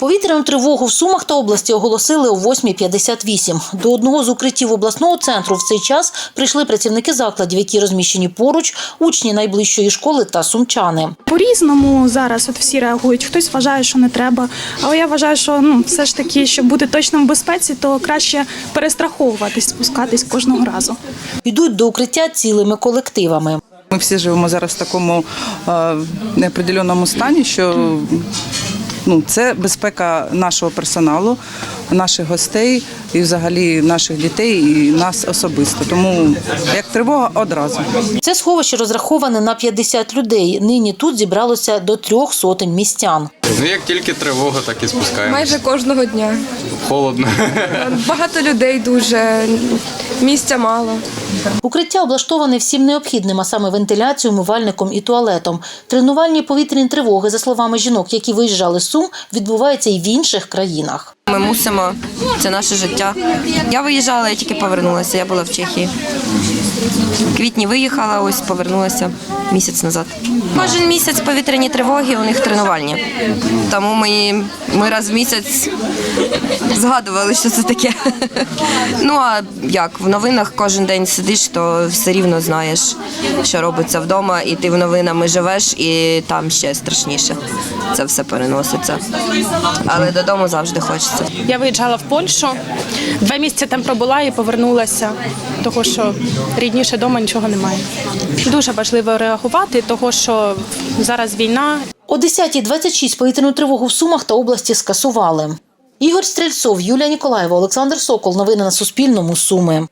Повітряну тривогу в Сумах та області оголосили о 8.58. До одного з укриттів обласного центру в цей час прийшли працівники закладів, які розміщені поруч, учні найближчої школи та сумчани. По-різному зараз от всі реагують. Хтось вважає, що не треба. Але я вважаю, що ну все ж таки, щоб бути точно в безпеці, то краще перестраховуватись, спускатись кожного разу. Йдуть до укриття цілими колективами. Ми всі живемо зараз в такому е, неопределеному стані, що ну, це безпека нашого персоналу, наших гостей і взагалі наших дітей і нас особисто. Тому як тривога одразу. Це сховище розраховане на 50 людей. Нині тут зібралося до трьох сотень містян. Ну як тільки тривога, так і спускаємося. Майже кожного дня. Холодно. Багато людей дуже, місця мало. Укриття облаштоване всім необхідним, а саме вентиляцією, умивальником і туалетом. Тренувальні повітряні тривоги, за словами жінок, які виїжджали з Сум, відбуваються і в інших країнах. Ми мусимо, це наше життя. Я виїжджала, я тільки повернулася. Я була в Чехії. В квітні виїхала, ось повернулася місяць назад. Кожен місяць повітряні тривоги, у них тренувальні. Тому ми, ми раз в місяць згадували, що це таке. Ну а як в новинах кожен день сидиш, то все рівно знаєш, що робиться вдома, і ти в новинами живеш, і там ще страшніше. Це все переноситься. Але додому завжди хочеться. Я виїжджала в Польщу, два місяці там пробула і повернулася, тому що рідніше вдома нічого немає. Дуже важливо реагувати, тому що зараз війна, О 10.26 повітряну тривогу в Сумах та області скасували. Ігор Стрельцов, Юлія Ніколаєва, Олександр Сокол. Новини на Суспільному. Суми.